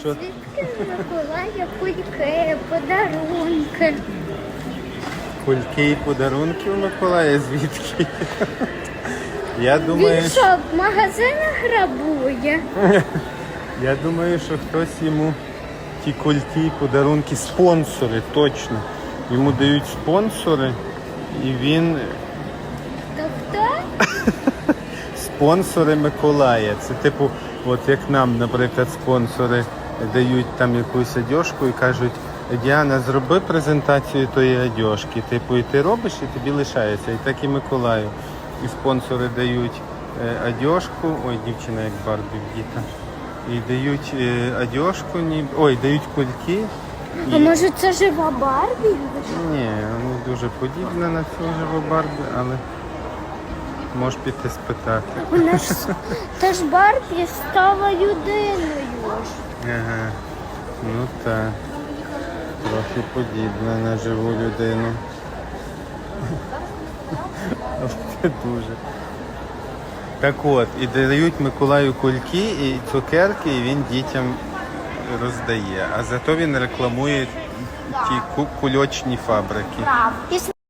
Що? Звідки Миколая кульки, подарунки? Кульки і подарунки у Миколая звідки? Я думаю, Він що, що, в магазинах грабує? я думаю, що хтось йому ті кульки і подарунки, спонсори, точно. Йому дають спонсори, і він То хто? спонсори Миколая. Це типу, от як нам, наприклад, спонсори дають там якусь одежку і кажуть, Діана, зроби презентацію тої одежки. Типу, і ти робиш, і тобі лишається. І так і Миколаю. І спонсори дають е, одежку, ой, дівчина як Барбі діта. І дають е, одежку, ніби, ой, дають кульки. А І... може це жива Барбі? Ні, ну дуже подібна на цю живу Барбі, але можеш піти спитати. Вона ж та ж Барбі стала людиною. Ага. Ну так. Трохи подібна на живу людину. Це дуже. Так от, і дають Миколаю кульки і цукерки, і він дітям роздає. А зато він рекламує ті ку- кульочні фабрики.